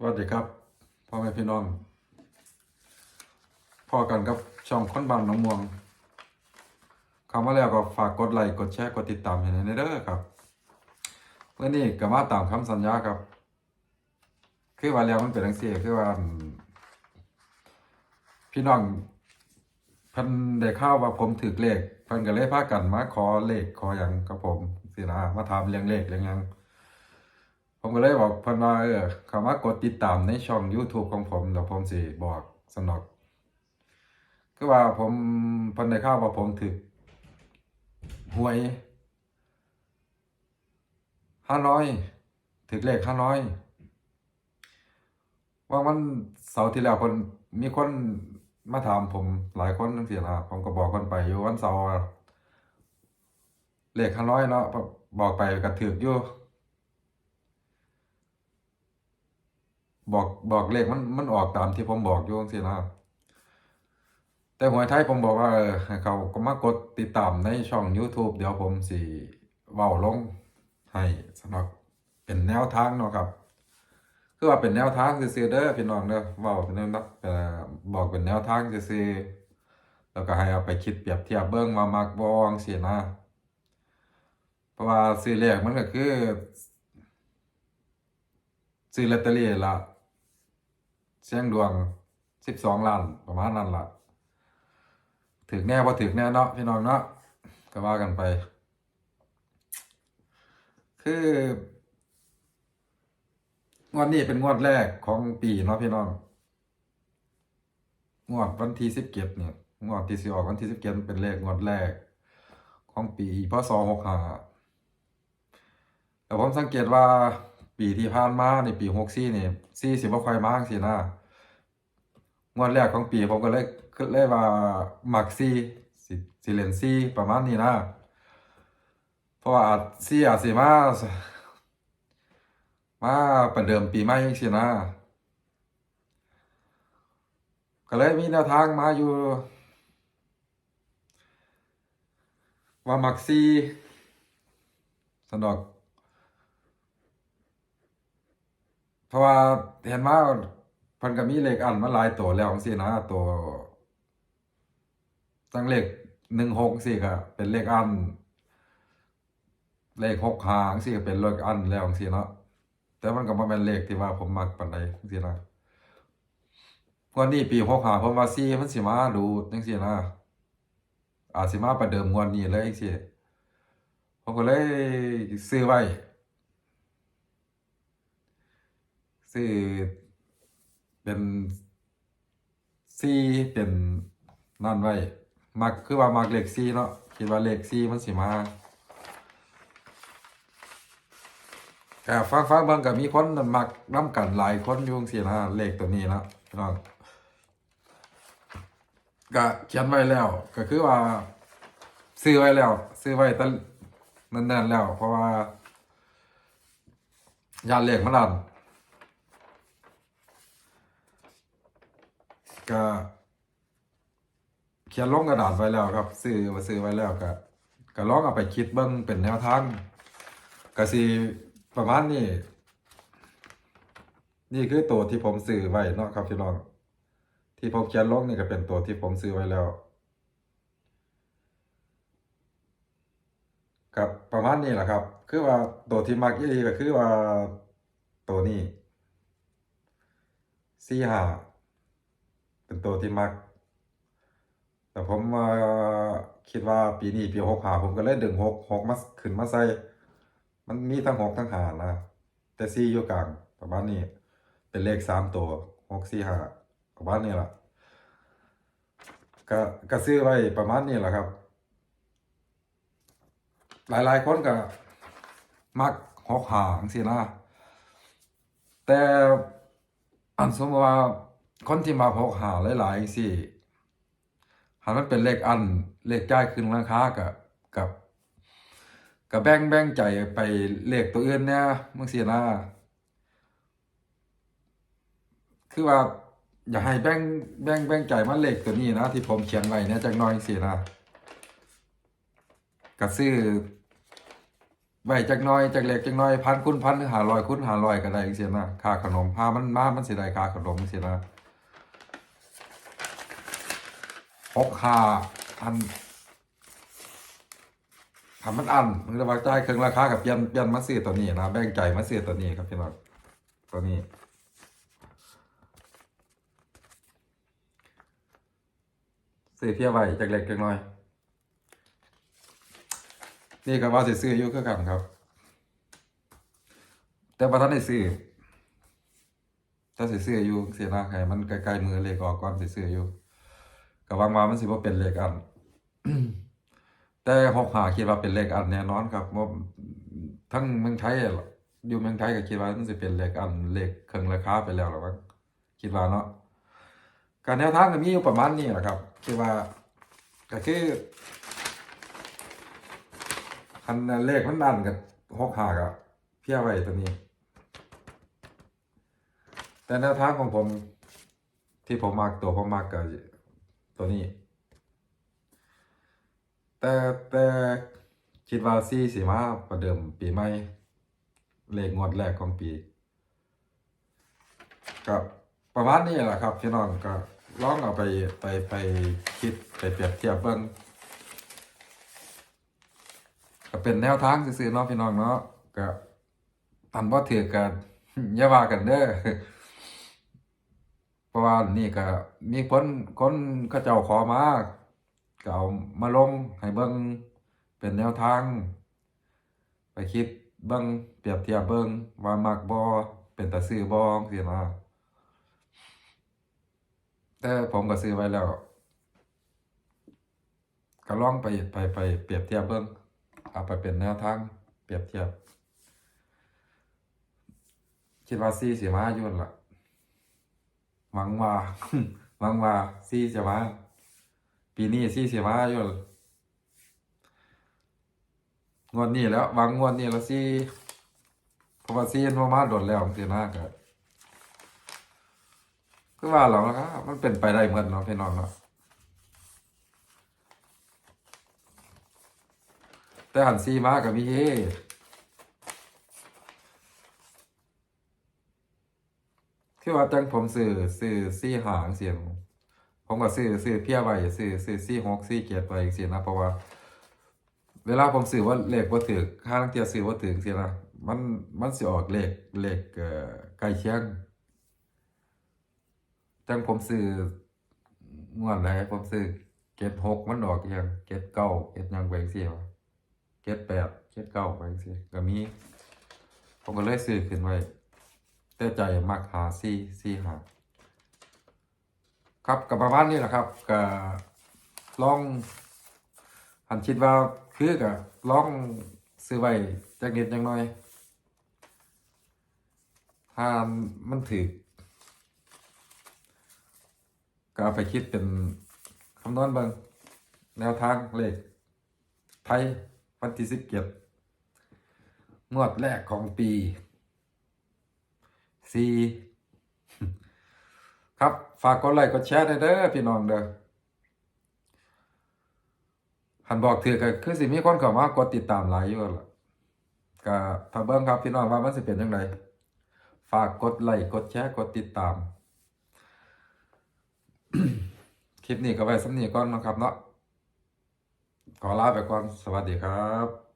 สวัสดีครับพ่อแม่พี่น้องพ่อกันกับช่องค้นบานน้องม่วงคำว่าแล้วก็ฝากกดไลค์กดแชร์กดติดตามให้ในเด้อครับเมื่อนี้ก็มาตามคำสัญญาครับ คือว่าแล้วมันเป็นทังสี่คือว่า พี่น้องพิ่นได้ข่าวว่าผมถือเลขพิ่นก็เลยพากันมาขอเลขขอหยังกับผมสินะมาถามเรื่องเลขเรื่องยัง ผมก็เลยบอกเพิ่นว่าเออคำว่ากดติดตามในช่อง YouTube ของผมเดี๋ยวผมสิบอกสนอกคือว่าผมเพิ่นได้ข่าวว่าผมถึกหวยห้าน้อยถึกเลขห้าน้อยว่าวันเสาร์ที่แล้วคนมีคนมาถามผมหลายคนจังซี่นะผมก็บอกคนไปอยู่วันเสาร์เลขห้าน้อยเนาะบอกไปก็ถึกอยู่ บอกบอกเลขมันมันออกตามที่ผมบอกอยู่จังซี่นะแต่หวยไทยผมบอกว่าเออเขาก็มากดติดตามในช่อง YouTube เดี๋ยวผมสิเว้าลงให้สำหรับเป็นแนวทางเนาะครับคือว่าเป็นแนวทางซื่อเด้อพี่น้องเด้อเว้าเป็นแนวเอ่อบอกเป็นแนวทางซื่อแล้วก็ให้เอาไปคิดเปรียบเทียบเบิ่งว่ามักบ่จังซี่นะ เพราะว่าซื้อเลขมันก็คือซื้อลอตเตอรี่ละ เสียงดวงสิบสองล้านประมาณนั้นละถึกแน่พอถึกแน่เนาะพี่น้องเนาะก็ว่ากันไป คืองวดนี้เป็นงวดแรกของปีเนาะพี่น้องงวดวันที่สิบเจ็ดเนี่ยงวดที่สิออกวันที่สิบเจ็ดเป็นเลขงวดแรก ของปีพศหกห้าแต่ผมสังเกตว่าปีที่ผ่านมาในปีหกสี่นี่สี่สิบว่าค่อยมากสินะ งวดแรกของปีผมก็เลยก็เลยว่ามักซี่สิเลนซี่ประมาณนี้นะเพราะว่าซี่อาจสิมามาประเดิมปีใหม่สินะก็เลยมีแนวทางมาอยู่ ว่ามักซี่สนอก เพราะว่าเห็นมา เพิ่นก็มีเลขอันมาหลายตัวแล้วจังซี่นะตัวตั้งเลข16จังซี่ก็เป็นเลขอัน เลข6หางจังซี่ก็เป็นเลขอันแล้วจังซี่เนาะแต่มันก็บ่แม่นเลขที่ว่าผมมักปานใดจังซี่นะวันนี้ปี65ผมว่า4มันสิมาดูจังซี่นะอาจสิมาประเดิมงวดนี้เลยจังซี่ผมก็เลยซื้อไว้ซื้อ เป็นซีเป็นนั่นไว้ มักคือว่ามักเลขซีเนาะคิดว่าเลขซีมันสิมาแต่ฟังฟังบิ่งก็มีคนมักนํกันหลายคนอยู่งซี่นะเลขตัวนี้นะพี่น้องก็เขียนไว้แล้ว ก็คือว่า ซื้อไว้แล้ว ซื้อไว้ตั้งนานๆแล้ว เพราะว่าญาติเลขมันดัน ก็เขียนลงกระดาษไว้แล้วครับ ซื้อมาซื้อไว้แล้วก็ก็ลองเอาไปคิดเบิ่งเป็นแนวทางก็สิประมาณนี้นี่คือตัวที่ผมซื้อไว้เนาะครับพี่น้อง ที่ผมเขียนลงนี่ก็เป็นตัวที่ผมซื้อไว้แล้วกับประมาณนี้แหละครับ คือว่าตัวที่มักอีหลีก็คือว่าตัวนี้สี่ห้า เป็นตัวที่มัก แต่ผมคิดว่าปีนี้ปีหกหาผมก็เลยดึงหกหกมาขึ้นมาใส่ มันมีทั้งหกทั้งหานะ แต่สี่อยู่กลางประมาณนี้ เป็นเลขสามตัวหกสี่หาประมาณนี้แหละก็ก็ซื้อไว้ประมาณนี้แหละครับ หลายๆคนก็มักหกหางสินะแต่อันสมมติว่า คนที่มาพกหาหลายๆสิหันมันเป็นเลขอันเลขจ่ายขึ้นราคากับกับกับแบ่งแบ่งใจไปเลขตัวอื่นเนี่ยมึงเสินะคือว่าอย่าให้แบ่งแบ่งแบ่งใจมาเลขตัวนี้นะ ที่ผมเขียนไว้เนี่ยจักน้อยสินะก็ซื้อไว้จักน้อยจักเล็กจักน้อยพันคูณพันหรือหารอยคูณหารอยก็ได้จังซี่นะค่าขนมพามันมามันเสิได้ค่าขนมจังซี่นะ หกหาอันทำมันอันมันจะวาจ่ายครึ่งราคากับเปลี่ยนเปลี่ยนมาซื้อตัวนี้นะแบ่งใจมาซื้อตัวนี้ครับพี่น้องตัวนี้ซื้อเพียไว้จักเล็กจักน้อย นี่ก็ว่าสิซื้ออยู่คือกันครับ แต่ว่าท่านได้ซื้อถ้าสิซื้ออยู่เสียนะให้มันใกล้ๆมือเลขออกก่อนสิซื้ออยู่ ก็หวังว่ามันสิบ่เป็นเลขอัน แต่หกหาคิดว่าเป็นเลขอันแน่นอนครับว่าทั้งเมืองไทยอยู่เมืองไทยก็คิดว่ามันสิเป็นเลขอันเลขเครื่องราคาไปแล้วหรอมั้งคิดว่าเนาะการแนวทางก็มีอยู่ประมาณนี้แหละครับคิดว่าก็คือคันเลขมันดันกับหกหากับเพี้ยไว้ตัวนี้ แต่แนวทางของผมที่ผมมักตัวผมมักกับ ตัวนี้ แต่แต่คิดว่าซี่สีมาประเดิมปีใหม่เลขงวดแรกของปีกับประมาณนี้แหละครับพี่น้องก็ลองเอาไปไปไปคิดไปเปรียบเทียบเบิ่งก็เป็นแนวทางซื่อๆเนาะพี่น้องเนาะก็ตันบ่ถือกันอย่าว่ากันเด้อ ราะว่านี่ก็มีคนคนเขาเจ้าขอมาก็ามาลงให้เบิ่งเป็นแนวทาง ไปคิดเบิ่งเปรียบเทียบเบิ่งว่ามักบ่เป็นตาซื้อบ่จังซี่นะแต่ผมก็ซื้อไว้แล้ว ก็ลองไปไปไปเปรียบเทียบเบิ่งเอาไปเป็นแนวทาง เปรียบเทียบคิดว่าซีสิมาอยู่นั่นล่ะ หวังว่าหวังว่าซีจะมาปีนี้ซีสิมาอยู่งวดนี้แล้วหวังงวดนี้แล้วซีเพราะว่าซีมันบ่มาโดนแล้วเสินะก็คือว่าหรอกนะครับมันเป็นไปได้เหมือนเนาะพี่น้องเนาะแต่หันซีมากับมีเฮ คือว่าจังผมซื้อซื้อซี่หางเสียงผมก็ซื้อซื้อเพียไว้ซื้อซื้อซี่หกซี่เกียรไว้เสียนะเพราะว่า เวลาผมซื้อว่าเลขบ่ถึกค่าลังเทียซื้อบ่ถึกเสียนะมันมันสิออกเลขเลขเอ่อใกล้เคียงจังผมซื้องวดไหนผมซื้อเก็ดหกมันออกอหยังเก็ดเก้าเก็ดยังไปจังซี่วเจ็ดแปดเจ็ดเก้าไปสิก็มีผมก็เลยซื้อขึ้นไว้ แต่ใจมักหาซี่ซี่หาครับกับประมาณนี้แหละครับก็ลองหันคิดว่าคือก็ลองซื้อไว้จักนิดจังน้อยถ้ามันถือก็ไปคิดเป็นคำนวณเบิงแนวทางเลขไทยวันที่สิบเจ็ดงวดแรกของปี สี่ครับ ฝากกดไลค์กดแชร์ด้เด้อพี่น้องเด้อหันบอกถือก็คือสิมีคนเข้ามากดติดตามหลายอยู่ล่ะก็ถ้าเบิ่งครับพี่น้องว่ามันสิเป็นจังไดฝากกดไลค์กดแชร์กดติดตาม คลิปนี้ก็ไว้สำนีก่อนนะครับเนาะขอลาไปก่อนสวัสดีครับ